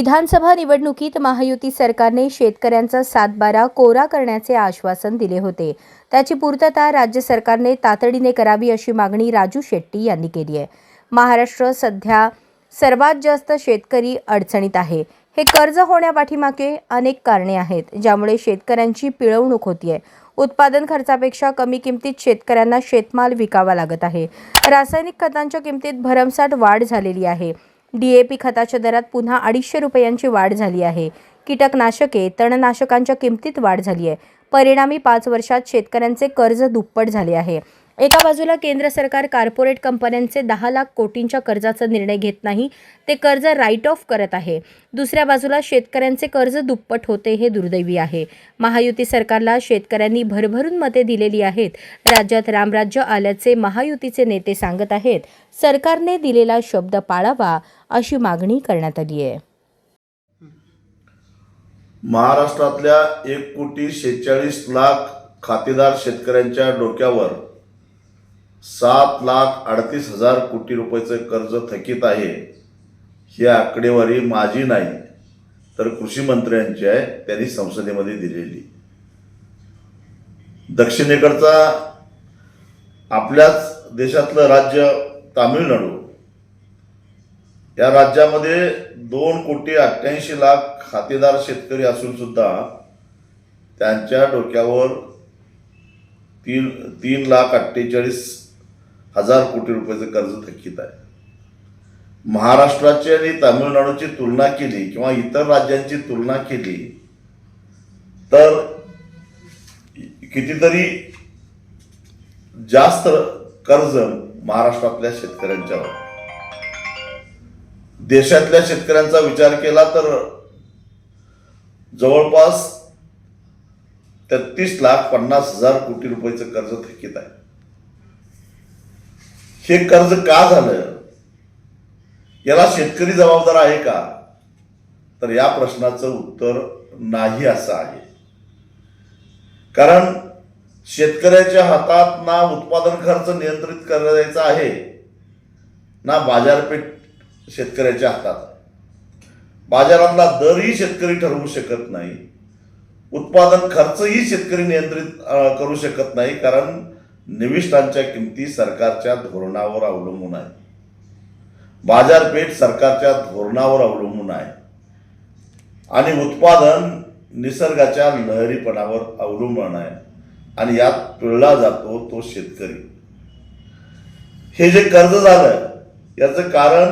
विधानसभा निवडणुकीत महायुती सरकारने शेतकऱ्यांचा सातबारा कोरा करण्याचे आश्वासन दिले होते. त्याची पूर्तता राज्य सरकारने तातडीने करावी अशी मागणी राजू शेट्टी यांनी केली आहे. महाराष्ट्र सध्या सर्वात जास्त शेतकरी अडचणीत आहे. हे कर्ज होण्यापाठीमागे अनेक कारणे आहेत ज्यामुळे शेतकऱ्यांची पिळवणूक होतीये. उत्पादन खर्चापेक्षा कमी किमतीत शेतकऱ्यांना शेतमाल विकावा लागत आहे. रासायनिक खतांच्या किमतीत भरमसाठ वाढ झालेली आहे. डीएपी खताच्या दरात पुन्हा अडीचशे रुपयांची वाढ झाली आहे. कीटकनाशके तणनाशकांच्या किमतीत वाढ झाली आहे. परिणामी पाच वर्षात शेतकऱ्यांचे कर्ज दुप्पट झाले आहे. एका बाजूला केंद्र सरकार कार्पोरेट कंपन्यांचे दहा लाख कोटींच्या कर्जाचा निर्णय घेत नाही ते कर्ज राईट ऑफ करत आहे. दुसऱ्या बाजूला शेतकऱ्यांचे कर्ज दुप्पट होते हे दुर्दैवी आहे. महायुती सरकारला शेतकऱ्यांनी भरभरून मते दिलेली आहेत. राज्यात रामराज्य आल्याचे महायुतीचे नेते सांगत आहेत सरकारने दिलेला शब्द पाळावा अशी मागणी करण्यात आली आहे. महाराष्ट्रातल्या एक कोटी शेहेचाळीस लाख खातेदार शेतकऱ्यांच्या डोक्यावर सात लाख अडतीस हजार कोटी रुपयाचं कर्ज थकीत आहे ही आकडेवारी माझी नाही तर कृषी मंत्र्यांची आहे त्यांनी संसदेमध्ये दिलेली. दक्षिणेकडचा आपल्याच देशातलं राज्य तामिळनाडू. या राज्यामध्ये दोन कोटी अठ्ठ्याऐंशी लाख खातेदार शेतकरी असून सुद्धा त्यांच्या डोक्यावर तीन तीन लाख अठ्ठेचाळीस हजार कोटी रुपयाचं कर्ज थकीत आहे. महाराष्ट्राची आणि तामिळनाडूची तुलना केली किंवा इतर राज्यांची तुलना केली तर कितीतरी जास्त कर्ज महाराष्ट्रातल्या शेतकऱ्यांच्यावर देशातल्या शेतकऱ्यांचा विचार केला तर जवळपास तेहतीस लाख पन्नास हजार कोटी रुपयाचं कर्ज थकीत आहे. हे कर्ज का झालं? याला शेतकरी जबाबदार आहे का? तर या प्रश्नाचं उत्तर नाही असं आहे. कारण शेतकऱ्याच्या हातात ना उत्पादन खर्च नियंत्रित करायचा आहे ना बाजारपेठ शेतकऱ्याच्या हातात बाजारातला दरही शेतकरी ठरवू शकत नाही. उत्पादन खर्चही शेतकरी नियंत्रित करू शकत नाही कारण निविष्ठांच्या किमती सरकारच्या धोरणावर अवलंबून आहे. बाजारपेठ सरकारच्या धोरणावर अवलंबून आहे. आणि उत्पादन निसर्गाच्या लहरीपणावर अवलंबून आहे. आणि यात पिळला जातो तो शेतकरी. हे जे कर्ज झालं याचं कारण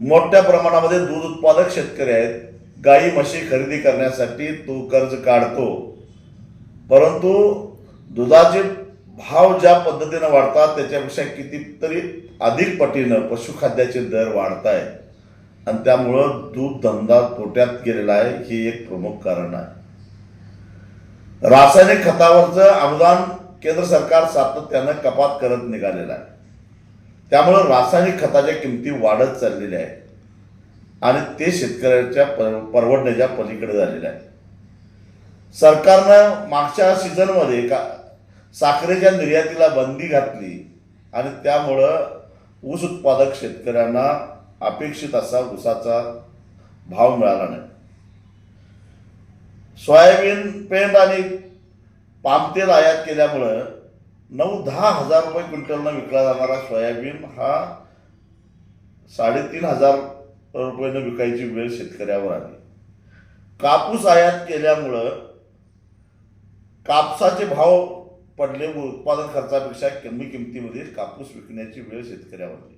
मोठ्या प्रमाणामध्ये दूध उत्पादक शेतकरी आहेत. गाई म्हशी खरेदी करण्यासाठी तो कर्ज काढतो. परंतु दुधाचे भाव ज्या पद्धतीनं वाढतात त्याच्यापेक्षा कितीतरी अधिक पटीनं पशुखाद्याचे दर वाढत आहेत आणि त्यामुळं दूध धंदा तोट्यात गेलेला आहे हे एक प्रमुख कारण आहे. रासायनिक खतावरचं अनुदान केंद्र सरकार सातत्यानं कपात करत निघालेलं आहे. त्यामुळं रासायनिक खताच्या किमती वाढत चाललेल्या आहेत. आणि ते शेतकऱ्याच्या परवडण्याच्या पलीकडे झालेलं आहे. सरकारनं मागच्या सीझनमध्ये का साखरेच्या निर्यातीला बंदी घातली आणि त्यामुळं ऊस उत्पादक शेतकऱ्यांना अपेक्षित असा ऊसाचा भाव मिळाला नाही. सोयाबीन पेंड आणि पामतेल आयात केल्यामुळं नऊ दहा हजार रुपये क्विंटलनं विकला जाणारा सोयाबीन हा साडेतीन हजार रुपयानं विकायची वेळ शेतकऱ्यावर आली. कापूस आयात केल्यामुळं कापसाचे भाव पडले व उत्पादन खर्चापेक्षा कमी किमतीमध्ये कापूस विकण्याची वेळ शेतकऱ्यावर